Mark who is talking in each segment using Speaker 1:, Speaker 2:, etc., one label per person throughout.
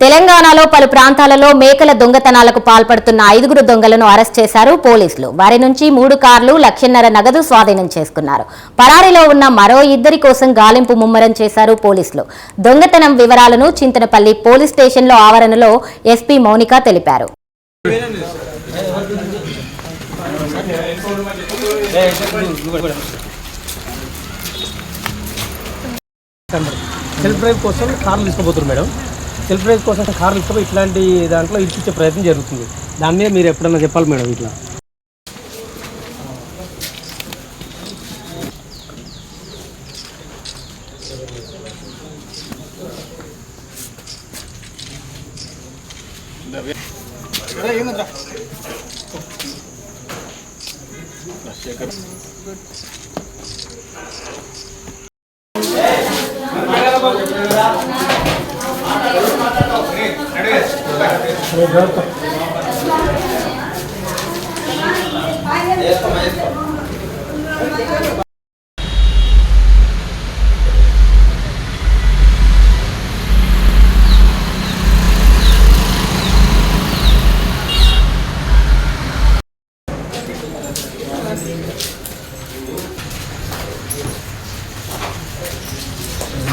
Speaker 1: తెలంగాణలో పలు ప్రాంతాలలో మేకల దొంగతనాలకు పాల్పడుతున్న ఐదుగురు దొంగలను అరెస్ట్ చేశారు పోలీసులు. వారి నుంచి మూడు కార్లు లక్షన్నర నగదు స్వాధీనం చేసుకున్నారు. పరారీలో ఉన్న మరో ఇద్దరి కోసం గాలింపు ముమ్మరం చేశారు పోలీసులు. దొంగతనం వివరాలను చింతనపల్లి పోలీస్ స్టేషన్లో ఆవరణలో ఎస్పీ మౌనిక తెలిపారు.
Speaker 2: సెల్ఫ్ డ్రైవ్ కోసం కార్లు తీసుకోబోతున్నారు మేడం. సెల్ఫ్ డ్రైవ్ కోసం కార్లు తీసుకుపోయి ఇట్లాంటి దాంట్లో ఇచ్చే ప్రయత్నం జరుగుతుంది. దాని మీద మీరు ఎప్పుడన్నా చెప్పాలి మేడం ఇట్లా?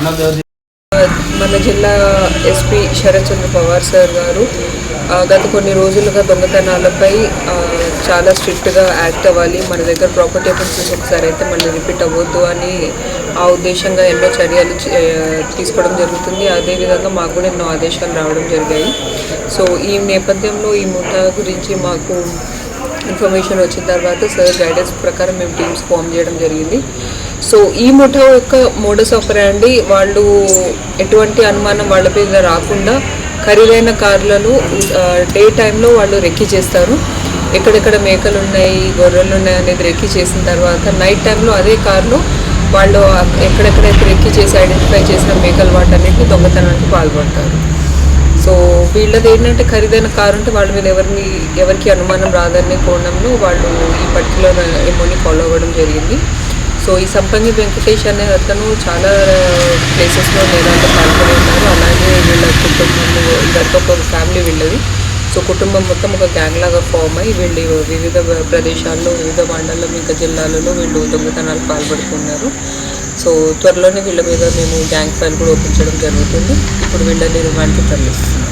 Speaker 3: Another మన జిల్లా ఎస్పీ శరత్చంద్ర పవార్ సార్ గారు గత కొన్ని రోజులుగా దొంగతనాలపై చాలా స్ట్రిక్ట్గా యాక్ట్ అవ్వాలి. మన దగ్గర ప్రాపర్టీ అఫెన్సెస్ ఒకసారి అయితే మళ్ళీ రిపీట్ అవ్వద్దు అని ఆ ఉద్దేశంగా ఎన్నో చర్యలు చే- తీసుకోవడం జరుగుతుంది. అదేవిధంగా మాకు కూడా ఎన్నో ఆదేశాలు రావడం జరిగాయి. సో ఈ నేపథ్యంలో ఈ ముఠా గురించి మాకు ఇన్ఫర్మేషన్ వచ్చిన తర్వాత సార్ గైడెన్స్ ప్రకారం మేము టీమ్స్ ఫామ్ చేయడం జరిగింది. సో ఈ ముఠా యొక్క మోడస్ ఆపరాండి వాళ్ళు ఎటువంటి అనుమానం వాళ్ళ మీద రాకుండా ఖరీదైన కార్లను డే టైంలో వాళ్ళు రెక్కి చేస్తారు. ఎక్కడెక్కడ మేకలు ఉన్నాయి గొర్రెలు ఉన్నాయి అనేది రెక్కి చేసిన తర్వాత నైట్ టైంలో అదే కార్లో వాళ్ళు ఎక్కడెక్కడైతే రెక్కి చేసి ఐడెంటిఫై చేసిన మేకలు వాటన్నిటిని దొంగతనానికి పాల్పడతారు. సో వీళ్ళది ఏంటంటే ఖరీదైన కారు ఉంటే వాళ్ళ మీద ఎవరిని ఎవరికి అనుమానం రాదనే కోణంలో వాళ్ళు ఈ పర్టికులర్ ఎమోని ఫాలో అవ్వడం జరిగింది. సో ఈ సంపంగి వెంకటేష్ అనే అతను చాలా ప్లేసెస్లో నేనంతా పాల్గొని ఉన్నారు. అలాగే వీళ్ళ కుటుంబం ఇదంతా ఒక ఫ్యామిలీ వీళ్ళది. సో కుటుంబం మొత్తం ఒక గ్యాంగ్ లాగా ఫామ్ అయ్యి వీళ్ళు వివిధ ప్రదేశాల్లో వివిధ మండలం ఇంకా జిల్లాలలో వీళ్ళు దొంగతనాలు పాల్పడుతున్నారు. సో త్వరలోనే వీళ్ళ మీద మేము గ్యాంగ్ ఫైల్ కూడా ఓపించడం జరుగుతుంది. ఇప్పుడు వీళ్ళని రిమాండ్కి తరలిస్తున్నాం.